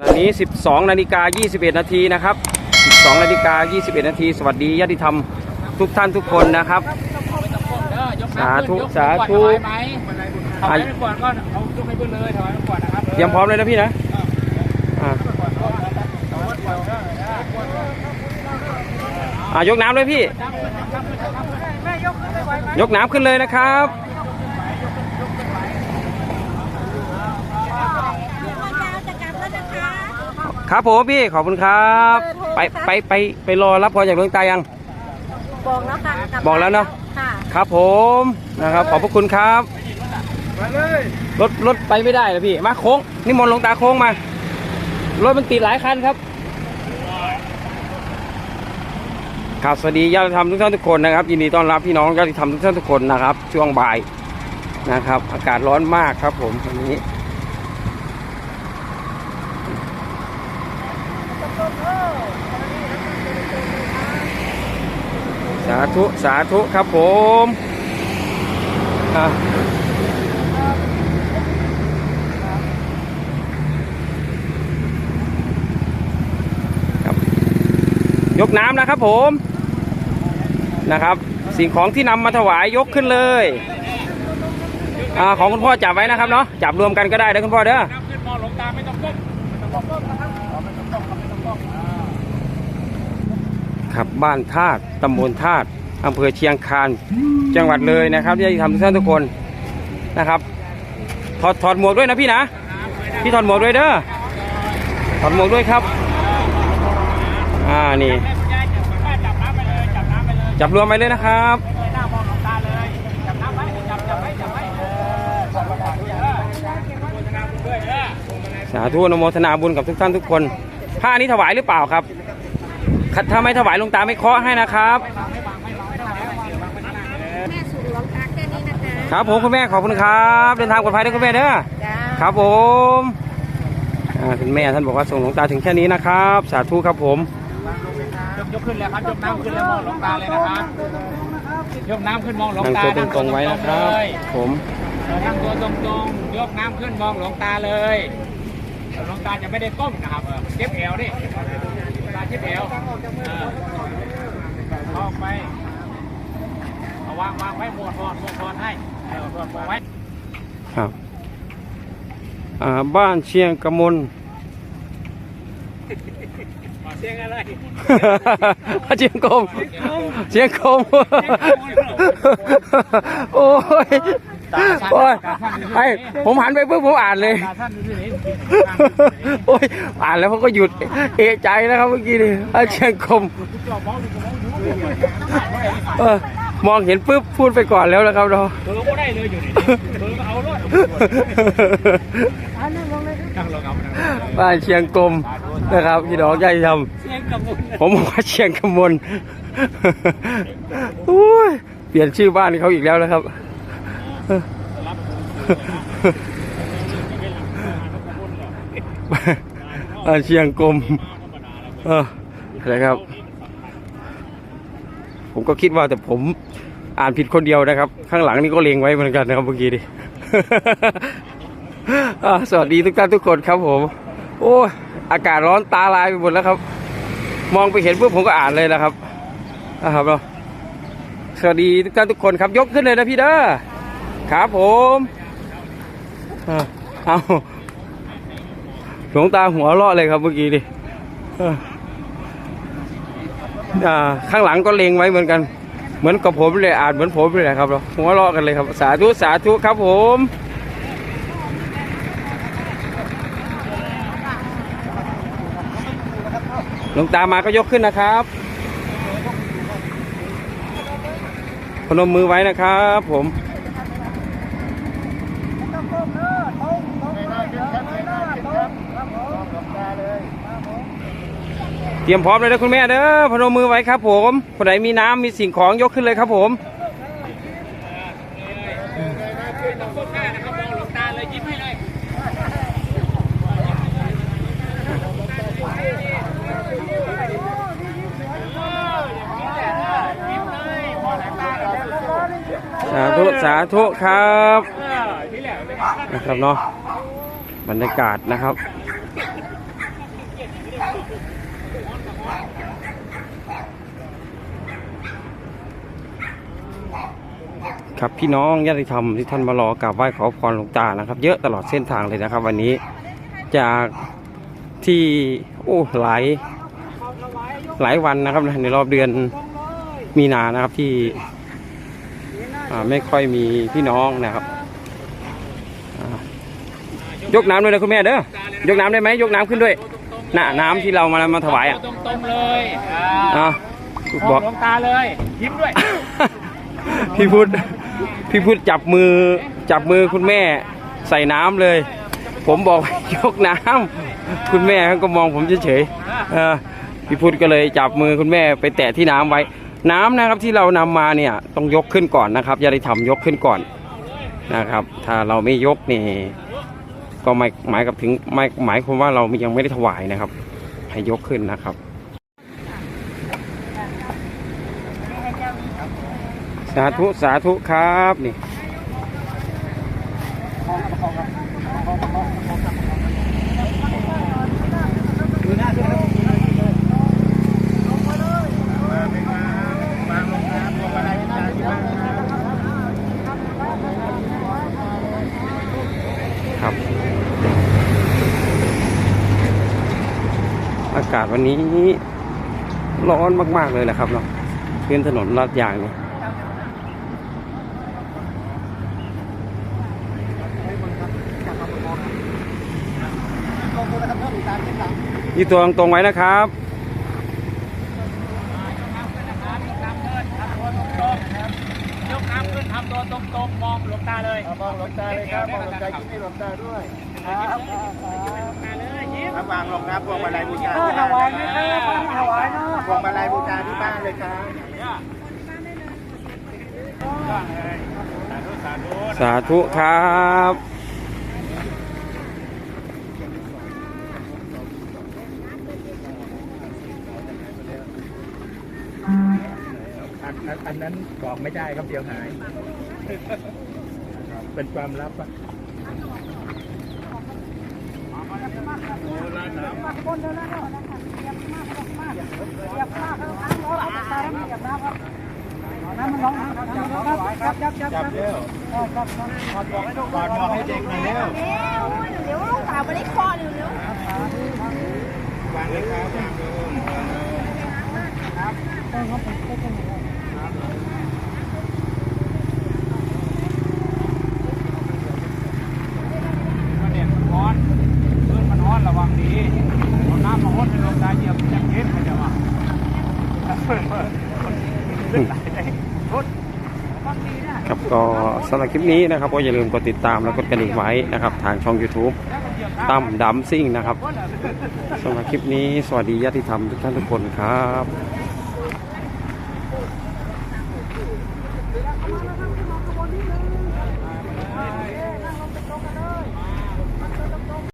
ตอนนี้ 12 นาฬิกา 21 นาทีนะครับ 12 นาฬิกา 21 นาที สวัสดีญาติธรรมทุกท่านทุกคนนะครับ สาธุ สาธุถวายไหมถวายไม่ก่อนก็เอายกให้เพื่อนเลยถวายไม่ก่อนนะครับเตรียมพร้อมเลยนะพี่นะอ่าอ่ายกน้ำเลยพี่ ยกน้ำขึ้นเลยนะครับ จะกลับแล้วนะคะ ครับผมพี่ขอบคุณครับ ไปไปไปไปรอรับพรจากหลวงตายัง บอกแล้วค่ะลับอกแล้วเนอะค่ะครับผมนะครับ ขอบพระคุณครับรถรถไปไม่ได้เลยพี่มาโค้งนิมนต์หลวงตาโค้งมารถมันติดหลายคันครับครับสวัสดีญาติธรรมทุกท่านทุกคนนะครับ ยินดีต้อนรับพี่น้องญาติธรรมทุกท่านทุกคนนะครับ ช่วงบ่ายนะครับ อากาศร้อนมากครับผมวันนี้ สาธุสาธุครับผมอะครับ ยกน้ำนะครับผมนะครับ สิ่งของที่นำมาถวายยกขึ้นเลยอาของคุณพ่อจับไว้นะครับเนาะจับรวมกันก็ได้นะคุณพ่อเด้อ น้ำขึ้นมอหลวงตาไม่ต้องก้มไม่ต้องก้มอ่า ครับบ้านธาตุตำบลธาตุอำเภอเชียงคานจังหวัดเลยนะครับที่จะทำทุกท่านทุกคนนะครับถอดถอดหมวกด้วยนะพี่นะ พี่ถอดหมวกด้วยเด้อถอดหมวกด้วยครับ อ่านี่จับรวมไปเลยนะครับสาธุอนุโมทนาบุญกับทุกท่านทุกคนผ้านี้ถวายหรือเปล่าครับ ถ้าไม่ถวายหลวงตาไม่เคาะให้นะครับ แม่สู่หลวงตาแค่นี้นะคะครับผมคุณแม่ขอบคุณครับ เดินทางปลอดภัยด้วยคุณแม่เด้อจ้าครับผมอ่าคุณแม่ท่านบอกว่าส่งหลวงตาถึงแค่นี้นะครับ สาธุครับผม ยกยกขึ้นเลยครับยกน้ำขึ้นแล้วมองหลวงตาเลยนะครับยกน้ำขึ้นมองหลวงนั่งตาตัวตรงๆไว้นะครับเลยผมเออนั่งตัวตรงๆยกน้ำขึ้นมองหลวงตาเลยหลวงตาจะไม่ได้ก้มนะครับเออเจ็บเอวดิหลวงตา เจ็บเอวเออเอาออกไปเอาวางวางไว้หมวดหมวดหมวดหมวดให้เออหมวดหมวดไว้ครับอ่าบ้านเชียงกมลเสียงอะไร เชียงกมเชียงกมโอ้ย โอ้ยไอผมหันไปเพื่อผมอ่านเลยตาท่านดูที่ไหนโอ้ยอ่านแล้วเขาก็หยุดเอะใจนะครับเมื่อกี้นี่อ่าเชียงกมจอบมองดูมองดูเออมองเห็นปุ๊บพูดไปก่อนแล้วนะครับเราเบอร์ก็ได้เลยอยู่นี่เบอร์ก็เอารถนั่งลงเอานั่งลงบ้านเชียงกมนะครับพี่น้องใจทเสียงกระมุนำผมบอกว่าเชียงกมลอุ้ยเปลี่ยนชื่อบ้านเขาอีกแล้วนะครับ บ้าเชียงกมเอออะไรครับ ผมก็คิดว่าแต่ผมอ่านผิดคนเดียวนะครับ ข้างหลังนี่ก็เลงไว้เหมือนกันนะครับเมื่อกี้ดิสวัสดีทุกท่านทุกคนครับผม โอ้อากาศร้อนตาลายไปหมดแล้วครับ มองไปเห็นปุ๊บผมก็อ่านเลยนะครับนะครับเนาสวัสดีทุกท่านทุกคนครับยกขึ้นเลยนะพี่เด้อ ครับผมเอาหลวงตาหัวเราะเลยครับเมื่อกี้ดิข้างหลังก็เลงไว้เหมือนกัน เหมือนกับผมเลยอ่านเหมือนผมเลยครับเราหัวเราะกันเลยครับ สาธุสาธุครับผมหลวงตามาก็ยกขึ้นนะครับพนมมือไว้นะครับผม เตรียมพร้อมเลยนะคุณแม่เด้อพนมมือไว้ครับผมคนไหนมีน้ำมีสิ่งของยกขึ้นเลยครับผมต้องกล้านะครับมองหลงตาเลยยิ้มให้เลยสาธุสาธุครับนะครับเนาะบรรยากาศนะครับ ครับพี่น้องญาติธรรมที่ท่านมารอกราบไหว้ขอพรหลวงตานะครับ เยอะตลอดเส้นทางเลยนะครับ วันนี้จากที่โอ้หลายหลายวันนะครับในรอบเดือนมีนานะครับที่ไม่ค่อยมีพี่น้องนะครับ ยกน้ำด้วยนะคุณแม่เด้อยกน้ำได้ไหมยกน้ำขึ้นด้วย น่ะน้ำที่เรามามาถวายอะตรงๆเลยอ่าอะมบอองกหลวงตาเลย ยิ้มด้วย พี่พุทธพี่พุทธจับมือจับมือคุณแม่ใส่น้ำเลย ผมบอกยกน้ำคุณแม่เขาก็มองผมเฉยๆเออพี่พุทธก็เลยจับมือคุณแม่ไปแตะที่น้ำไว้ น้ำนะครับที่เรานำมาเนี่ยต้องยกขึ้นก่อนนะครับญาติธรรมยกขึ้นก่อนนะครับ ถ้าเราไม่ยกนี่ ก็หมายหมายกับถึงหมายหมายความว่าเรายังไม่ได้ถวายนะครับ ให้ยกขึ้นนะครับ สาธุสาธุครับนี่ากาศวันนี้ร้อนมากๆเลยแหละครับเนาะพื้นถนนลาดยางนี่ยี่ตัวตรงๆไว้นะครับยกน้ำขึ้นทำตัวตรงๆมองหลวงตาเลยมองหลวงตาเลยครับมองหลวงตายิ้มให้หลวงตาด้วยครับ ครับวางลงครับพวงมาลัยบูชาที่บ้านเลยครับพวงมาลัยบูชาที่บ้านเลยครับสาธุครับอันอันอันนั้นบอกไม่ได้ครับเดี๋ยวหาย เป็นความลับอะ จับเร็วถอดหมวกให้เด็กหน่อยเร็วเดี๋ยวลูกสาวไม่ได้คลอดเร็ววางเลยครับวางลงวางลงมันเนี่ยมันร้อนพื้นมันร้อนระวังดีเอาน้ำมาหดในหลวงตาเหยียบยังเย็นเขาจะว่าลึกไหลได้รถฟังดีนะครับ ก็ สำหรับคลิปนี้นะครับก็อย่าลืมกดติดตามและกดกระดิ่งไว้นะครับ ทางช่อง YouTube แล้วก็เหยียบตั้มดัมซิ่งนะครับสำหรับคลิปนี้สวัสดีญาติธรรมทุกท่านทุกคนครับ